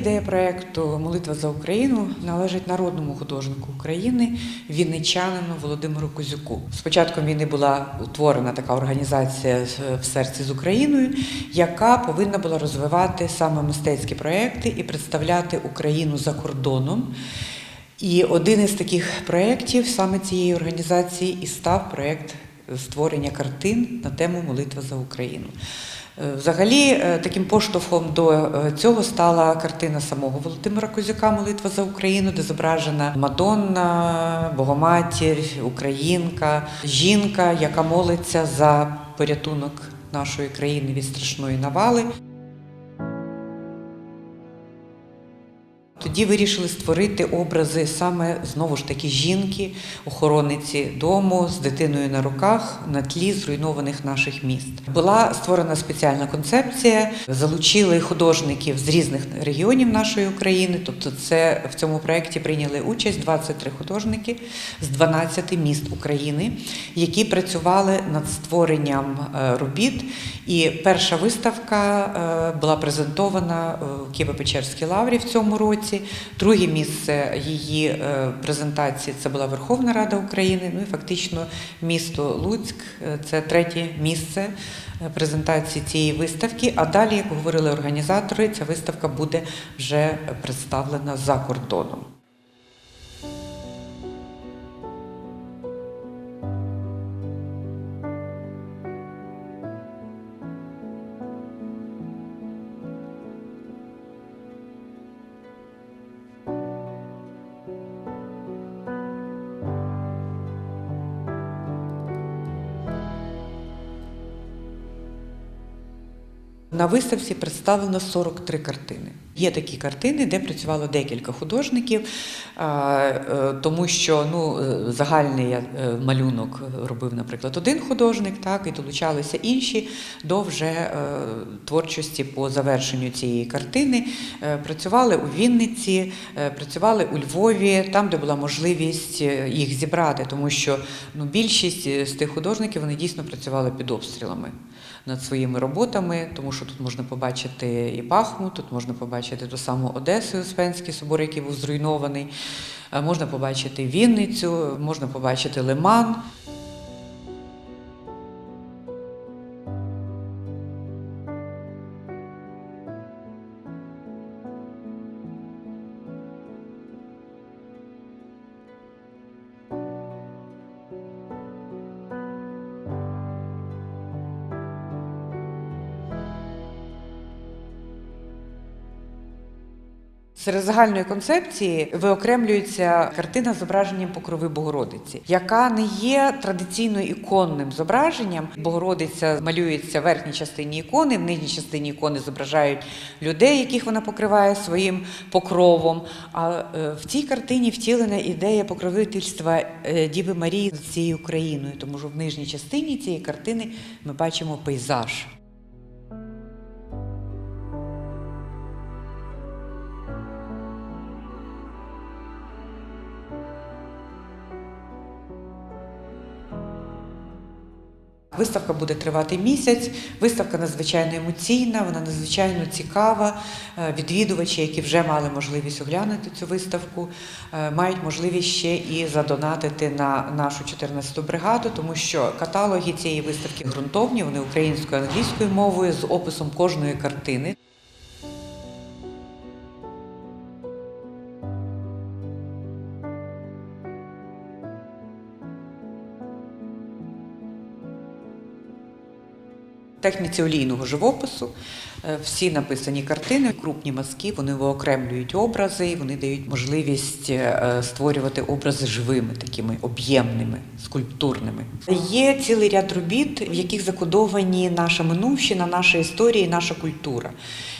Ідея проєкту Молитва за Україну належить народному художнику України, вінничанину Володимиру Козюку. З початком війни була утворена така організація в серці з Україною, яка повинна була розвивати саме мистецькі проекти і представляти Україну за кордоном. І один із таких проєктів саме цієї організації і став проєкт створення картин на тему Молитва за Україну. Е, Взагалі, е, таким поштовхом до е, цього стала картина самого Володимира Козюка Молитва за Україну, де зображена Мадонна, Богоматір, Українка, жінка, яка молиться за порятунок нашої країни від страшної навали. Тоді вирішили створити образи саме знову ж таки жінки, охоронниці дому з дитиною на руках на тлі зруйнованих наших міст. Була створена спеціальна концепція, залучили художників з різних регіонів нашої України. Тобто, це в цьому проєкті прийняли участь 23 художники з 12 міст України, які працювали над створенням е, робіт. І перша виставка е, була презентована е, у Києво-Печерській лаврі в цьому році. Друге місце її е, презентації це була Верховна Рада України. Ну і фактично місто Луцьк е, це третє місце е, презентації цієї виставки. А далі, як говорили організатори, ця виставка буде вже представлена за кордоном. На виставці представлено 43 картини. Є такі картини, де працювало декілька художників, е, тому що ну, е, загальний е, малюнок робив, наприклад, один художник, так, і долучалися інші до вже творчості по завершенню цієї картини. Працювали у Вінниці, працювали у Львові, там, де була можливість їх зібрати, тому що ну, більшість з тих художників вони дійсно працювали під обстрілами над своїми роботами, тому що тут можна побачити і Бахмут, тут можна побачити ту саму Одесу, Успенський собор, який був зруйнований, е, можна побачити Вінницю, можна побачити Лиман. Серед загальної концепції виокремлюється картина з зображенням покрови Богородиці, яка не є традиційно іконним зображенням. Богородиця малюється в верхній частині ікони, в нижній частині ікони зображають людей, яких вона покриває своїм покровом. А е, в цій картині втілена ідея покровительства е, Діви Марії з цією Україною, тому що в нижній частині цієї картини ми бачимо пейзаж. Виставка буде тривати місяць. Виставка надзвичайно емоційна, вона надзвичайно цікава. Е, Відвідувачі, які вже мали можливість оглянути цю виставку, е, мають можливість ще і задонатити на нашу 14-ту бригаду, тому що каталоги цієї виставки ґрунтовні, вони українською англійською мовою з описом кожної картини. Техніці олійного живопису. Е, Всі написані картини, крупні мазки, вони виокремлюють образи, і вони дають можливість е, створювати образи живими, такими об'ємними, скульптурними. Є цілий ряд робіт, в яких закодовані наша минувщина, наша історія, і наша культура.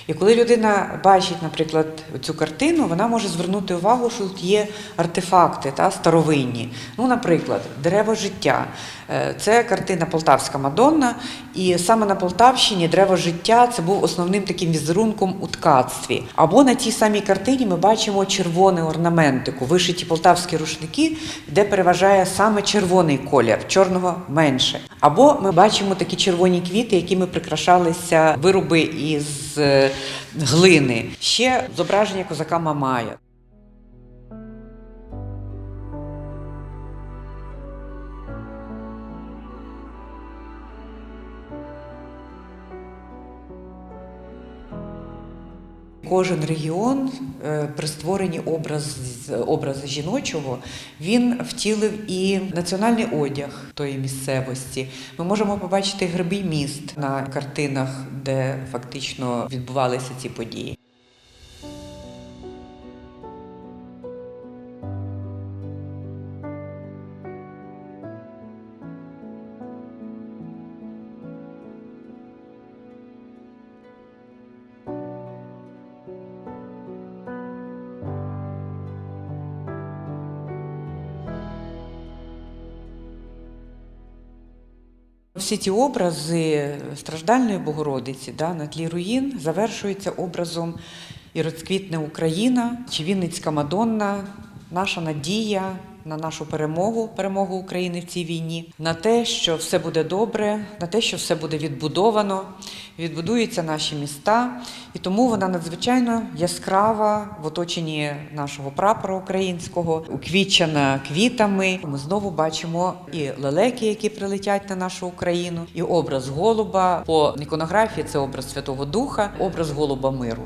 І коли людина бачить, наприклад, цю картину, вона може звернути увагу, що тут є артефакти та старовинні. Ну, наприклад, дерево життя. Е, Це картина Полтавська Мадонна, і саме на Полтавщині древо життя це був основним таким візерунком у ткацтві. Або на тій самій картині ми бачимо червоний орнаментику, вишиті полтавські рушники, де переважає саме червоний колір, чорного менше. Або ми бачимо такі червоні квіти, якими прикрашалися вироби із е, глини. Ще зображення козака Мамая. Кожен регіон е, при створенні образ, образу жіночого він втілив і національний одяг тої місцевості. Ми можемо побачити грибий міст на картинах, де фактично відбувалися ці події. Всі ті образи страждальної Богородиці да, на тлі руїн завершуються образом і розквітне Україна чи Вінницька Мадонна, наша надія на нашу перемогу, перемогу України в цій війні, на те, що все буде добре, на те, що все буде відбудовано, відбудуються наші міста, і тому вона надзвичайно яскрава в оточенні нашого прапора українського, уквічена квітами. Ми знову бачимо і лелеки, які прилетять на нашу Україну, і образ голуба по іконографії це образ Святого Духа, образ голуба миру.